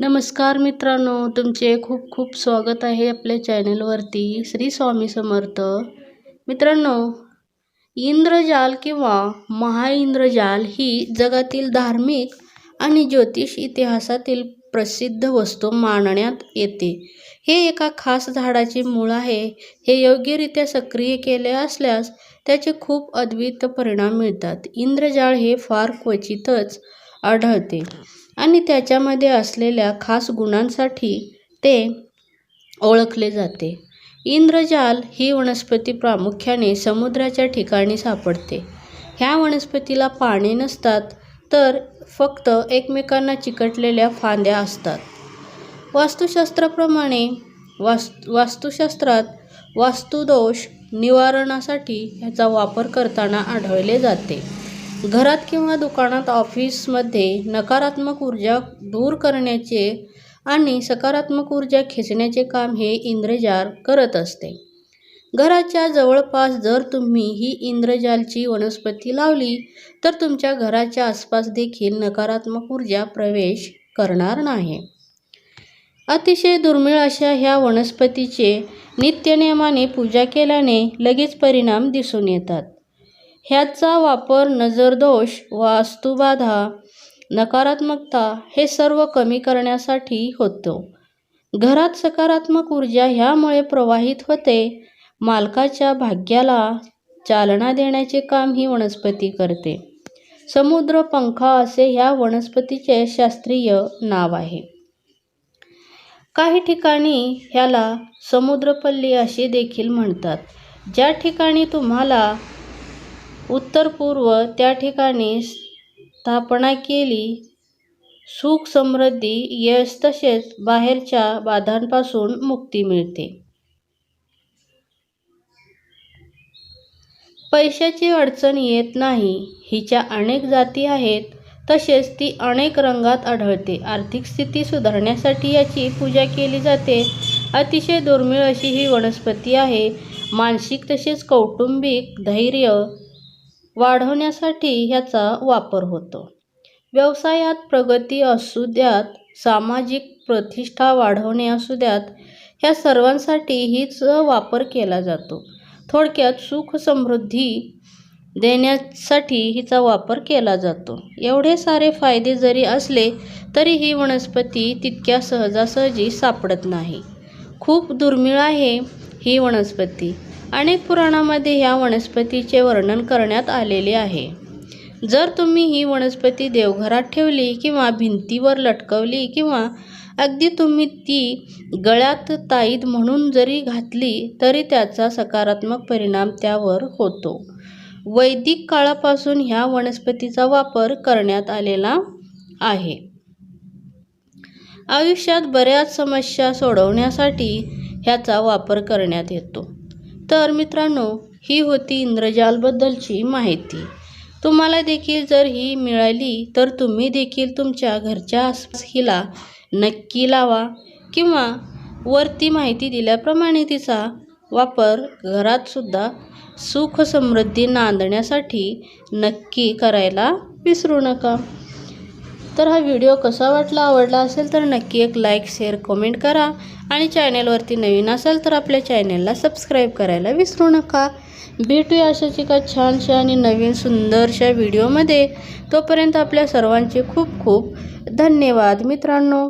नमस्कार मित्रांनो तुमचे खूप खूप स्वागत आहे आपल्या चॅनलवरती श्री स्वामी समर्थ. मित्रांनो इंद्रजाल किंवा महाइंद्रजाल ही जगातील धार्मिक आणि ज्योतिष इतिहासातील प्रसिद्ध वस्तू मानण्यात येते. हे एका खास झाडाचे मूळ आहे. हे योग्यरित्या सक्रिय केले असल्यास त्याचे खूप अद्वित परिणाम मिळतात. इंद्रजाळ हे फार क्वचितच आढळते. आणि त्याच्यामध्ये असलेल्या खास गुणांसाठी ते ओळखले जाते. इंद्रजाल ही वनस्पती प्रामुख्याने समुद्राच्या ठिकाणी सापडते. ह्या वनस्पतीला पाने नसतात तर फक्त एकमेकांना चिकटलेल्या फांद्या असतात. वास्तुशास्त्राप्रमाणे वास् वास्तुशास्त्रात वास्तुदोष निवारणासाठी ह्याचा वापर करताना आढळले जाते. घरात किंवा दुकानात ऑफिसमध्ये नकारात्मक ऊर्जा दूर करण्याचे आणि सकारात्मक ऊर्जा खेचण्याचे काम हे इंद्रजाल करत असते. घराच्या जवळपास जर तुम्ही ही इंद्रजालची वनस्पती लावली तर तुमच्या घराच्या आसपास देखील नकारात्मक ऊर्जा प्रवेश करणार नाही. अतिशय दुर्मिळ अशा ह्या वनस्पतीचे नित्यनियमाने पूजा केल्याने लगेच परिणाम दिसून येतात. ह्याचा वापर नजरदोष वास्तुबाधा नकारात्मकता हे सर्व कमी करण्यासाठी होतो. घरात सकारात्मक ऊर्जा ह्यामुळे प्रवाहित होते. मालकाच्या भाग्याला चालना देण्याचे काम ही वनस्पती करते. समुद्र पंखा असे ह्या वनस्पतीचे शास्त्रीय नाव आहे. काही ठिकाणी ह्याला समुद्रपल्ली असे देखील म्हणतात. ज्या ठिकाणी तुम्हाला उत्तर पूर्व त्या ठिकाणी स्थापना केली. सुख समृद्धी यश तसेच बाहेरच्या बाधांपासून मुक्ती मिळते. पैशाची अडचण येत नाही. हिच्या अनेक जाती आहेत. तसेच ती अनेक रंगात आढळते. आर्थिक स्थिती सुधारण्यासाठी याची पूजा केली जाते. अतिशय दुर्मिळ अशी ही वनस्पती आहे. मानसिक तसेच कौटुंबिक धैर्य वाढवण्यासाठी ह्याचा वापर होतो. व्यवसायात प्रगती असू द्यात सामाजिक प्रतिष्ठा वाढवणे असू द्यात ह्या सर्वांसाठी हीच वापर केला जातो. थोडक्यात सुख समृद्धी देण्यासाठी हिचा वापर केला जातो. एवढे सारे फायदे जरी असले तरी ही वनस्पती तितक्या सहजासहजी सापडत नाही. खूप दुर्मिळ आहे ही वनस्पती. अनेक पुराणामध्ये ह्या वनस्पतीचे वर्णन करण्यात आलेले आहे. जर तुम्ही ही वनस्पती देवघरात ठेवली किंवा भिंतीवर लटकवली किंवा अगदी तुम्ही ती गळ्यात ताईद म्हणून जरी घातली तरी त्याचा सकारात्मक परिणाम त्यावर होतो. वैदिक काळापासून ह्या वनस्पतीचा वापर करण्यात आलेला आहे. आयुष्यात बऱ्याच समस्या सोडवण्यासाठी ह्याचा वापर करण्यात येतो. तर मित्रांनो ही होती इंद्रजालबद्दलची माहिती. तुम्हाला देखील जर ही मिळाली तर तुम्ही देखील तुमच्या घरच्या आसपास हिला नक्की लावा किंवा वरती माहिती दिल्याप्रमाणे तिचा वापर घरातसुद्धा सुख समृद्धी नांदण्यासाठी नक्की करायला विसरू नका. तर हा व्हिडिओ कसा वाटला आवडला असेल तर नक्की एक लाईक शेअर कमेंट करा. आणि चॅनेलवरती नवीन असेल तर आपल्या चॅनेलला सबस्क्राईब करायला विसरू नका. भेटूया अशाच एका छानशा आणि नवीन सुंदरशा व्हिडिओमध्ये तोपर्यंत आपल्या सर्वांचे खूप खूप धन्यवाद मित्रांनो.